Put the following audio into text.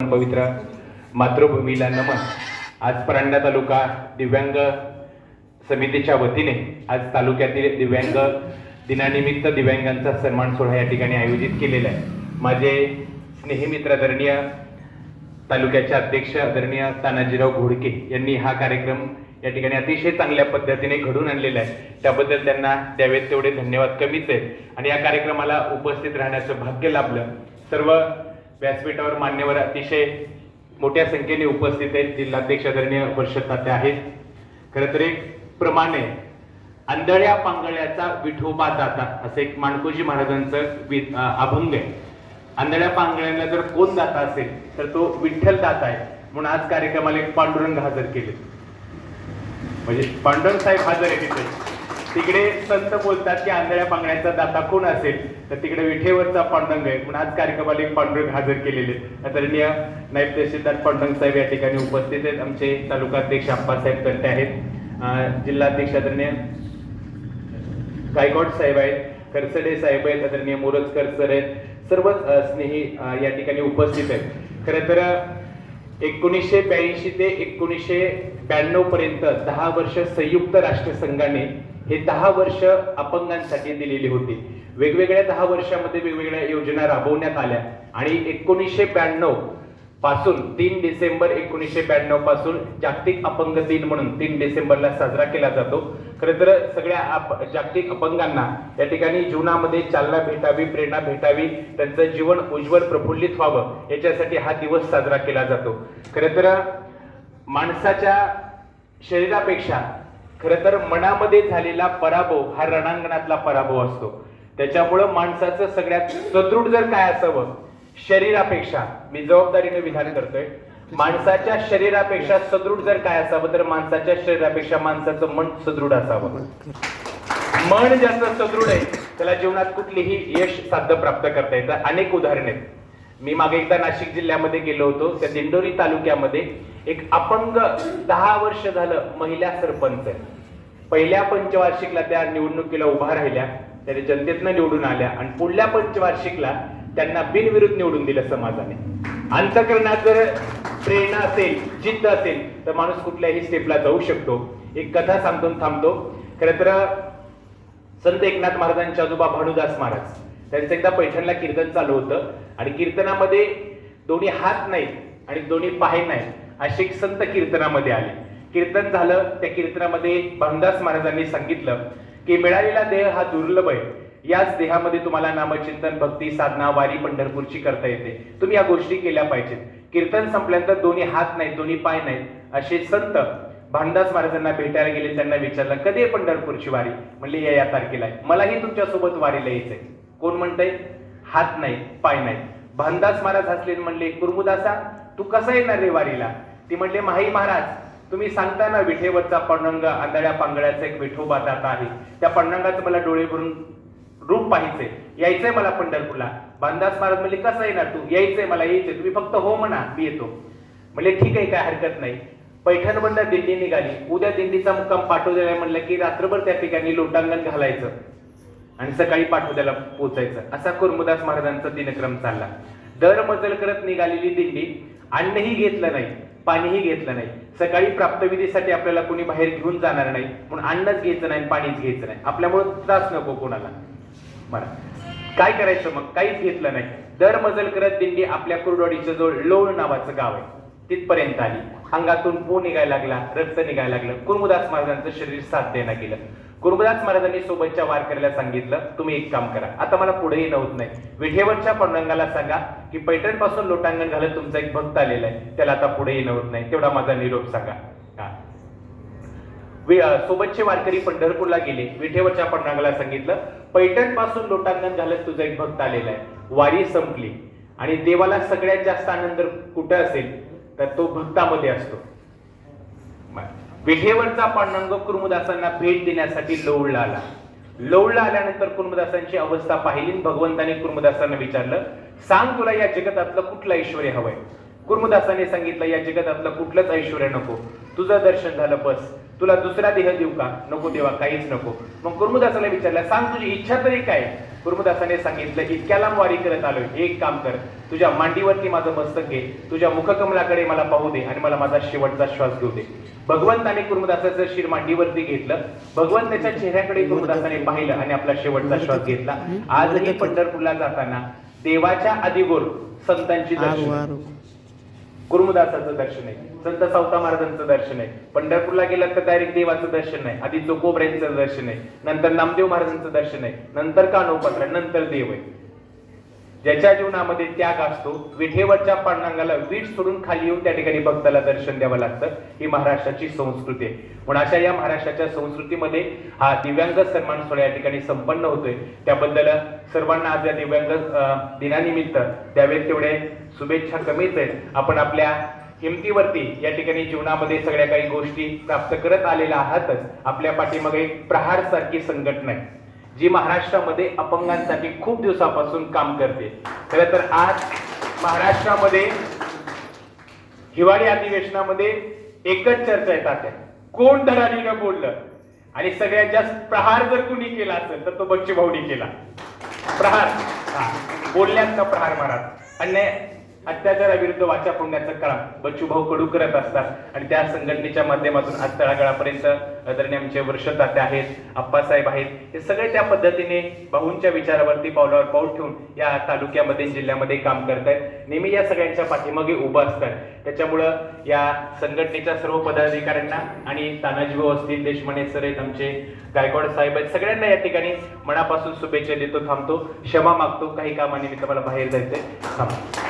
पवित्र मातृभूमीला नमन. आज परांडा तालुका दिव्यांग समितीच्या वतीने आज तालुक्यातील दिव्यांग दिनानिमित्त दिव्यांगांचा सन्मान सोहळा या ठिकाणी आयोजित केलेला आहे. माझे स्नेहमित्र आदरणीय तालुक्याचे अध्यक्ष आदरणीय तानाजीराव घोडके यांनी हा कार्यक्रम या ठिकाणी अतिशय चांगल्या पद्धतीने घडून आणलेला आहे. त्याबद्दल त्यांना द्यावेत तेवढे धन्यवाद. कमीच आहेत आणि या कार्यक्रमाला उपस्थित राहण्याचं भाग्य लाभलं. सर्व व्यासपीठावर मान्यवर अतिशय मोठ्या संख्येने उपस्थित आहेत. जिल्हाध्यक्ष आदरणीय वर्षद आहेत. खरं तर एक प्रमाणे आंधळ्या पांगळ्याचा विठोबा दाता असं एक माणकोजी महाराजांचं वि- अभंग आहे. आंधळ्या पांगळ्यांना जर कोण दाता असेल तर तो विठ्ठल दाता आहे. म्हणून आज कार्यक्रमाला एक पांडुरंग हजर केले म्हणजे पांडुरंग साहेब हजर आहे तिथे तिकडे संत बोलतात की आंधळ्या पांगण्याचा दाता कोण असेल? तर तिकडे विठेवरचा पांडुरंग आहे. म्हणून आज कार्यक्रमाला एक पांडुरंग हजर केलेले आहेत. आदरणीय नायब तहसीलदार पांडुरंग साहेब या ठिकाणी उपस्थित आहेत. आमचे तालुका अध्यक्ष अप्पासाहेब कंटे आहेत. जिल्हाध्यक्ष आदरणीय गायकवाड साहेब आहेत. खरसडे साहेब आहेत. आदरणीय मोरजकर सर आहेत. सर्वच स्नेही या ठिकाणी उपस्थित आहेत. खरं तर एकोणीसशे ब्याऐंशी ते एकोणीसशे ब्याण्णव पर्यंत दहा वर्ष संयुक्त राष्ट्रसंघाने हे दहा वर्ष अपंगांसाठी दिलेली होती. वेगवेगळ्या दहा वर्षामध्ये वेगवेगळ्या योजना राबवण्यात आल्या. आणि एकोणीसशे ब्याण्णवपासून तीन डिसेंबर एकोणीसशे ब्याण्णवपासून जागतिक अपंग दिन म्हणून तीन डिसेंबरला साजरा केला जातो. खरं तर सगळ्या अप- जागतिक अपंगांना या ठिकाणी जीवनामध्ये चालना भेटावी प्रेरणा भेटावी त्यांचं जीवन उज्ज्वल प्रफुल्लित व्हावं याच्यासाठी हा दिवस साजरा केला जातो. खरं तर माणसाच्या शरीरापेक्षा खरं तर मनामध्ये झालेला पराभव हा रणांगणातला पराभव असतो. त्याच्यामुळं माणसाचं सगळ्यात सदृढ जर काय असावं शरीरापेक्षा मी जबाबदारीने विधान करतोय माणसाच्या शरीरापेक्षा सदृढ जर काय असावं तर माणसाच्या शरीरापेक्षा माणसाचं मन सदृढ असावं. मन ज्याचं सदृढ आहे त्याला जीवनात कुठलीही यश साध्य प्राप्त करता येतं. अनेक उदाहरणे आहेत. मी मागे एकदा नाशिक जिल्ह्यामध्ये गेलो होतो त्या दिंडोरी तालुक्यामध्ये एक अपंग दहा वर्ष झालं महिला सरपंच पहिल्या पंचवार्षिकला त्या निवडणुकीला उभा राहिल्या त्याने जनतेतनं निवडून आल्या आणि पुढल्या पंचवार्षिकला त्यांना बिनविरुद्ध निवडून दिलं समाजाने. अंतकरणात जर प्रेरणा असेल जिद्द असेल तर माणूस कुठल्याही स्टेपला जाऊ शकतो. एक कथा सांगतो थांबतो. खरं तर संत एकनाथ महाराजांचे आजोबा भानुदास महाराज त्यांचं एकदा पैठणला कीर्तन चालू होतं. आणि कीर्तनामध्ये दोन्ही हात नाहीत आणि दोन्ही पाय नाहीत. असे एक संत कीर्तनामध्ये आले. कीर्तन झालं त्या कीर्तनामध्ये भानुदास महाराजांनी सांगितलं की मिळालेला देह हा दुर्लभ आहे. याच देहामध्ये तुम्हाला नामचिंतन भक्ती साधना वारी पंढरपूरची करता येते. तुम्ही या गोष्टी केल्या पाहिजेत. कीर्तन संपल्यानंतर दोन्ही हात नाहीत दोन्ही पाय नाहीत. असे संत भानदास महाराजांना भेटायला गेले. त्यांना विचारलं कधी पंढरपूरची वारी? म्हणले या या तारखेला आहे. मलाही तुमच्यासोबत वारीला यायचंय. कोण म्हणतंय? हात नाही पाय नाही भानदास महाराज हसले म्हणले कुर्मुदासा तू कसा येणार रे वारीला? ती म्हणले माही महाराज तुम्ही सांगता ना विठेवरचा पांडुरंग आंधळ्या पांगळ्याचा एक विठोबा दाता आहे. त्या पंडंगाचं मला डोळे भरून रूप पाहिजे यायचंय मला पंढरपूरला. बांदास महाराज म्हणले कसं येणार तू? यायचंय मला यायचंय. तुम्ही फक्त हो म्हणा मी येतो. म्हणजे ठीक आहे काय हरकत नाही. पैठणमधनं दिंडी निघाली. उद्या दिंडीचा मुक्काम पाठवलेला आहे म्हणलं की रात्रभर त्या ठिकाणी लोटांगण घालायचं आणि सकाळी पाठवल्याला पोचायचं. असा कुर्मुदास महाराजांचा दिनक्रम चालला. दर मजल करत निघालेली दिंडी अन्नही घेतलं नाही. पाणीही घेतलं नाही. सकाळी प्राप्तविधीसाठी आपल्याला कोणी बाहेर घेऊन जाणार नाही. म्हणून अन्नच घ्यायचं नाही पाणीच घ्यायचं नाही. आपल्यामुळे त्रास नको कोणाला. बरं. काय करायचं मग? काहीच घेतलं नाही. दर मजल करत दिंडी आपल्या कुरडवाडीचं जवळ लोळ नावाचं गाव आहे. तिथपर्यंत आली. अंगातून पो निघायला लागला रक्त निघायला लागलं. कुर्मुदास महाराजांचं शरीर साथ देणं गेलं. गुरुदास महाराजांनी सोबतच्या वारकऱ्याला सांगितलं तुम्ही एक काम करा. आता मला पुढेही नव्हत नाही. विठेवरच्या पांडुरंगाला सांगा की पैठणपासून लोटांगण घालत तुमचा एक भक्त आलेला आहे. त्याला आता पुढेही नव्हत नाही. तेवढा माझा निरोप सांगा. वि- सोबतचे वारकरी पंढरपूरला गेले. विठेवरच्या पांडुरंगाला सांगितलं पैठणपासून लोटांगण घालत तुझा एक भक्त आलेला आहे. वारी संपली. आणि देवाला सगळ्यात जास्त आनंद कुठं असेल तर तो भक्तामध्ये असतो. विठेवरचा पांडुरंग कुर्मुदासांना भेट देण्यासाठी लवळला आला. लवळला आल्यानंतर कुर्मदासांची अवस्था पाहिली भगवंताने कुर्मदासांना विचारलं सांग तुला या जगतातलं कुठलं ऐश्वर हवंय? कुर्मुदासाने सांगितलं या जगतातलं कुठलंच ऐश्वर नको. तुझं दर्शन झालं बस. तुला दुसरा देह देऊ का? नको देवा काहीच नको. मग कुर्मुदासाला विचारलं सांग तुझी इच्छा तरी काय? कुर्मदासाने सांगितलं इतक्या लांब वारी करत आलोय एक काम कर. तुझ्या मांडीवरती माझं मस्तक घे. तुझ्या मुखकमलाकडे मला पाहू दे आणि मला माझा शेवटचा श्वास घेऊ दे. भगवंताने कुर्मदासाचं शिर मांडीवरती घेतलं. भगवंत त्याच्या चेहऱ्याकडे कुर्मदासाने पाहिलं आणि आपला शेवटचा श्वास घेतला. आजही पंढरपूरला जाताना देवाच्या आदिगोर संतांची दर्शन. आरू दर्शन आहे. संत सावता महाराजांचं दर्शन आहे. पंढरपूरला गेलं तर डायरेक्ट देवाचं दर्शन आहे आधी चोकोबऱ्यांचं दर्शन आहे. नंतर नामदेव महाराजांचं दर्शन आहे. नंतर कानोपत्र नंतर देव आहे. ज्याच्या जीवनामध्ये त्याग असतो विठेवरच्या पांडुरंगाला वीट सोडून खाली येऊन त्या ठिकाणी भक्ताला दर्शन द्यावं लागतं ही महाराष्ट्राची संस्कृती आहे. म्हणून अशा या महाराष्ट्राच्या संस्कृतीमध्ये हा दिव्यांग सन्मान सोहळा या ठिकाणी संपन्न होतोय. त्याबद्दल सर्वांना आज या दिव्यांग दिनानिमित्त द्यावेत तेवढे शुभेच्छा कमीच आहेत. आपण आपल्या हिमतीवरती या ठिकाणी जीवनामध्ये सगळ्या काही गोष्टी प्राप्त करत आलेल्या आहातच. आपल्या पाठीमागे प्रहार सारखी संघटना आहे. जी महाराष्ट्रामध्ये अपंगांसाठी खूप दिवसापासून काम करते. खरं तर आज महाराष्ट्रामध्ये हिवाळी अधिवेशनामध्ये एकच चर्चा येतात कोण धडाडीनं बोललं? आणि सगळ्यात जास्त प्रहार जर कुणी केला असेल तर तो बच्चू भाऊनी केला. प्रहार. हा. का प्रहार मारा अन्याय. अत्याचाराविरुद्ध वाचा फोडण्याचं काम बच्चूभाऊ कडू करत असतात. आणि त्या संघटनेच्या माध्यमातून आज तळागाळापर्यंत आदरणीय आमचे वर्षताते आहेत आप्पासाहेब आहेत. हे सगळे त्या पद्धतीने भाऊंच्या विचारावरती पावलावर पाऊल ठेवून या तालुक्यामध्ये जिल्ह्यामध्ये काम करत आहेत नेहमी या सगळ्यांच्या पाठीमागे उभं असतात. त्याच्यामुळं या संघटनेच्या सर्व पदाधिकाऱ्यांना आणि तानाजी भाऊ असतील देशमाने सर आहेत आमचे गायकवाड साहेब आहेत सगळ्यांना या ठिकाणी मनापासून शुभेच्छा देतो थांबतो क्षमा मागतो. काही कामानिमित्त मला बाहेर जायचंय. थांबतो